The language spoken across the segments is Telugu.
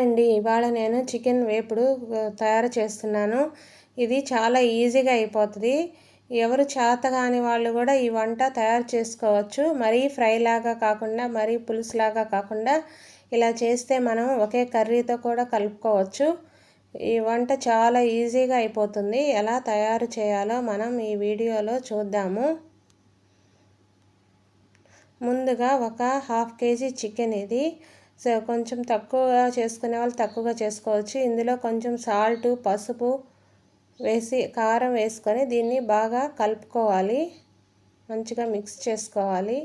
అండి. ఇవాళ నేను చికెన్ వేపుడు తయారు చేస్తున్నాను. ఇది చాలా ఈజీగా అయిపోతుంది. ఎవరు చేత కాని వాళ్ళు కూడా ఈ వంట తయారు చేసుకోవచ్చు. మరీ ఫ్రై లాగా కాకుండా మరీ పులుసులాగా కాకుండా ఇలా చేస్తే మనం ఒకే కర్రీతో కూడా కలుపుకోవచ్చు. ఈ వంట చాలా ఈజీగా అయిపోతుంది. ఎలా తయారు చేయాలో మనం ఈ వీడియోలో చూద్దాము. ముందుగా ఒక హాఫ్ కేజీ చికెన్ ఇది. సో కొంచెం తక్కువగా చేసుకునే వాళ్ళు తక్కువగా చేసుకోవచ్చు. ఇందులో కొంచెం సాల్ట్ పసుపు వేసి కారం వేసుకొని దీన్ని బాగా కలుపుకోవాలి. మంచిగా మిక్స్ చేసుకోవాలి.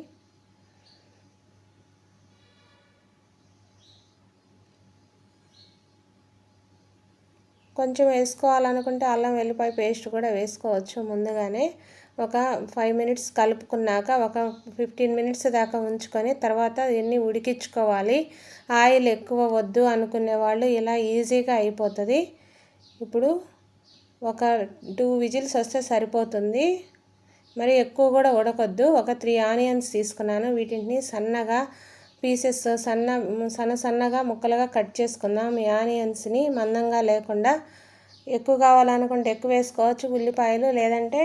కొంచెం వేసుకోవాలనుకుంటే అల్లం వెల్లిపాయ పేస్ట్ కూడా వేసుకోవచ్చు ముందుగానే. ఒక ఫైవ్ మినిట్స్ కలుపుకున్నాక ఒక ఫిఫ్టీన్ మినిట్స్ దాకా ఉంచుకొని తర్వాత ఇవన్నీ ఉడికించుకోవాలి. ఆయిల్ ఎక్కువ వద్దు అనుకునే వాళ్ళు ఇలా ఈజీగా అయిపోతుంది. ఇప్పుడు ఒక టూ విజిల్స్ వస్తే సరిపోతుంది. మరి ఎక్కువ కూడా ఉడకొద్దు. ఒక త్రీ ఆనియన్స్ తీసుకున్నాను. వీటిని సన్నగా పీసెస్ సన్న సన్న సన్నగా ముక్కలుగా కట్ చేసుకుందాం. ఈ ఆనియన్స్ని మందంగా లేకుండా ఎక్కువ కావాలనుకుంటే ఎక్కువ వేసుకోవచ్చు. ఉల్లిపాయలు లేదంటే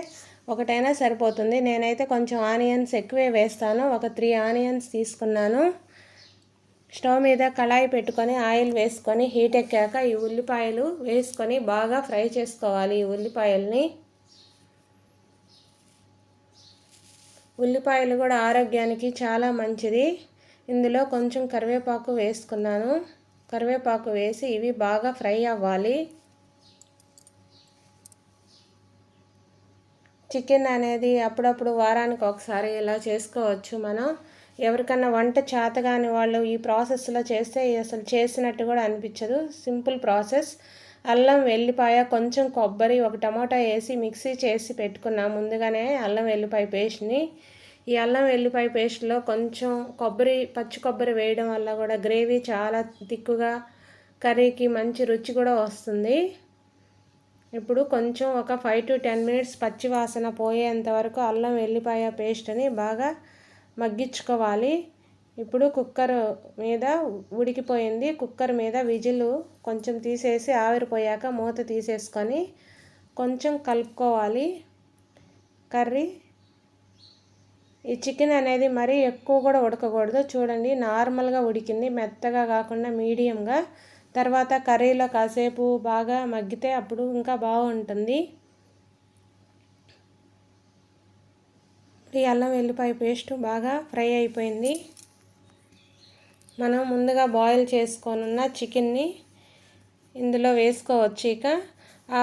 ఒకటైనా సరిపోతుంది. నేనైతే కొంచెం ఆనియన్స్ ఎక్కువే వేస్తాను. ఒక త్రీ ఆనియన్స్ తీసుకున్నాను. స్టవ్ మీద కళాయి పెట్టుకొని ఆయిల్ వేసుకొని హీట్ ఎక్కాక ఈ ఉల్లిపాయలు వేసుకొని బాగా ఫ్రై చేసుకోవాలి. ఈ ఉల్లిపాయల్ని ఉల్లిపాయలు కూడా ఆరోగ్యానికి చాలా మంచిది. ఇందులో కొంచెం కరివేపాకు వేసుకున్నాను. కరివేపాకు వేసి ఇవి బాగా ఫ్రై అవ్వాలి. చికెన్ అనేది అప్పుడప్పుడు వారానికి ఒకసారి ఇలా చేసుకోవచ్చు మనం. ఎవరికన్నా వంట చేతగాని వాళ్ళు ఈ ప్రాసెస్లో చేస్తే అసలు చేసినట్టు కూడా అనిపించదు. Simple process. అల్లం వెల్లిపాయ కొంచెం కొబ్బరి ఒక టమాటా వేసి మిక్సీ చేసి పెట్టుకున్నాం. ముందుగానే అల్లం వెల్లిపాయ పేస్ట్ని. ఈ అల్లం వెల్లిపాయ పేస్ట్లో కొంచెం కొబ్బరి పచ్చి కొబ్బరి వేయడం వల్ల కూడా గ్రేవీ చాలా తిక్కుగా కర్రీకి మంచి రుచి కూడా వస్తుంది. ఇప్పుడు కొంచెం ఒక ఫైవ్ టు టెన్ మినిట్స్ పచ్చి వాసన పోయేంత వరకు అల్లం వెల్లిపాయ పేస్ట్ని బాగా మగ్గించుకోవాలి. ఇప్పుడు కుక్కర్ మీద ఉడికిపోయింది. కుక్కర్ మీద విజిల్ కొంచెం తీసేసి ఆవిరిపోయాక మూత తీసేసుకొని కొంచెం కలుపుకోవాలి. కర్రీ ఈ చికెన్ అనేది మరీ ఎక్కువ కూడా ఉడకకూడదు. చూడండి నార్మల్గా ఉడికింది. మెత్తగా కాకుండా మీడియంగా తర్వాత కర్రీలో కాసేపు బాగా మగ్గితే అప్పుడు ఇంకా బాగుంటుంది. ఈ అల్లం వెల్లిపాయ పేస్ట్ బాగా ఫ్రై అయిపోయింది. మనం ముందుగా బాయిల్ చేసుకొనున్న చికెన్ని ఇందులో వేసుకోవచ్చు ఇక. ఆ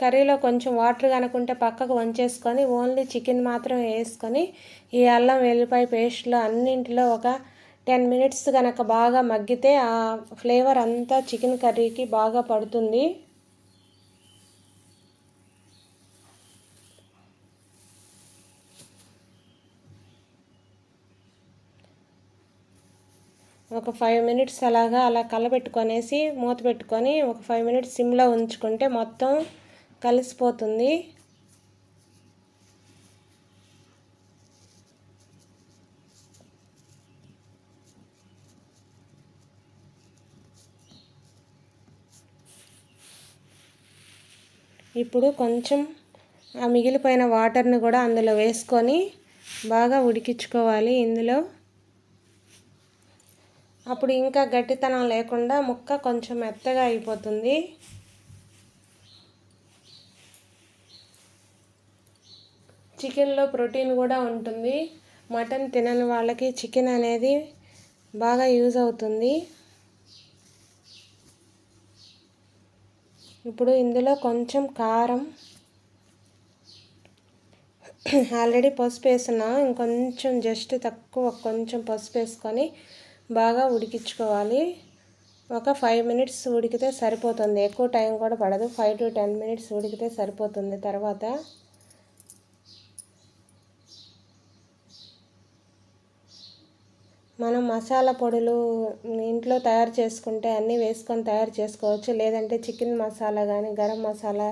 కర్రీలో కొంచెం వాటర్ కనుకుంటే పక్కకు వంచేసుకొని ఓన్లీ చికెన్ మాత్రం వేసుకొని ఈ అల్లం వెల్లిపాయ పేస్ట్లో అన్నింటిలో ఒక టెన్ మినిట్స్ కనుక బాగా మగ్గితే ఆ ఫ్లేవర్ అంతా చికెన్ కర్రీకి బాగా పడుతుంది. ఒక ఫైవ్ మినిట్స్ అలాగా అలా కలబెట్టుకొనేసి మూత పెట్టుకొని ఒక ఫైవ్ మినిట్స్ సిమ్లో ఉంచుకుంటే మొత్తం కలిసిపోతుంది. ఇప్పుడు కొంచెం ఆ మిగిలిపోయిన వాటర్ని కూడా అందులో వేసుకొని బాగా ఉడికించుకోవాలి ఇందులో. అప్పుడు ఇంకా గట్టితనం లేకుండా ముక్క కొంచెం మెత్తగా అయిపోతుంది. చికెన్లో ప్రోటీన్ కూడా ఉంటుంది. మటన్ తినని వాళ్ళకి చికెన్ అనేది బాగా యూజ్ అవుతుంది. ఇప్పుడు ఇందులో కొంచెం కారం. ఆల్రెడీ పసుపు వేసినా ఇంకొంచెం జస్ట్ తక్కువ కొంచెం పసుపు వేసుకొని బాగా ఉడికించుకోవాలి. ఒక ఫైవ్ మినిట్స్ ఉడికితే సరిపోతుంది. ఎక్కువ టైం కూడా పడదు. ఫైవ్ టు టెన్ మినిట్స్ ఉడికితే సరిపోతుంది. తర్వాత మనం మసాలా పొడులు ఇంట్లో తయారు చేసుకుంటే అన్నీ వేసుకొని తయారు చేసుకోవచ్చు. లేదంటే చికెన్ మసాలా కానీ గరం మసాలా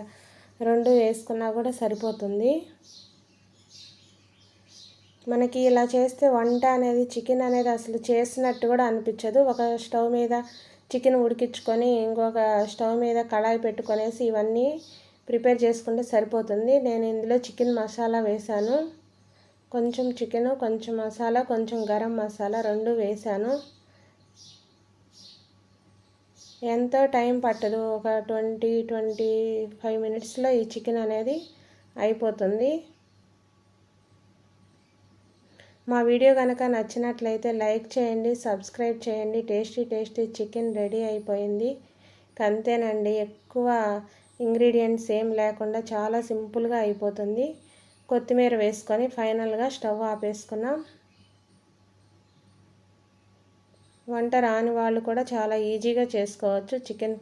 రెండు వేసుకున్నా కూడా సరిపోతుంది. మనకి ఇలా చేస్తే వంట అనేది చికెన్ అనేది అసలు చేసినట్టు కూడా అనిపించదు. ఒక స్టవ్ మీద చికెన్ ఉడికించుకొని ఇంకొక స్టవ్ మీద కళాయి పెట్టుకొనేసి ఇవన్నీ ప్రిపేర్ చేసుకుంటే సరిపోతుంది. నేను ఇందులో చికెన్ మసాలా వేశాను. కొంచెం చికెను కొంచెం మసాలా కొంచెం గరం మసాలా రెండు వేశాను ఎంతో టైం పట్టదు. ఒక ట్వంటీ ట్వంటీ ఫైవ్ మినిట్స్లో ఈ చికెన్ అనేది అయిపోతుంది. మా వీడియో కనుక నచ్చినట్లయితే లైక్ చేయండి సబ్స్క్రైబ్ చేయండి. టేస్టీ టేస్టీ చికెన్ రెడీ అయిపోయింది. అంతేనండి. ఎక్కువ ఇంగ్రీడియంట్స్ ఏం లేకుండా చాలా సింపుల్గా అయిపోతుంది. కొత్తిమీర వేసుకొని ఫైనల్గా స్టవ్ ఆపేసుకున్నాం. వంట రాని వాళ్ళు కూడా చాలా ఈజీగా చేసుకోవచ్చు. చికెన్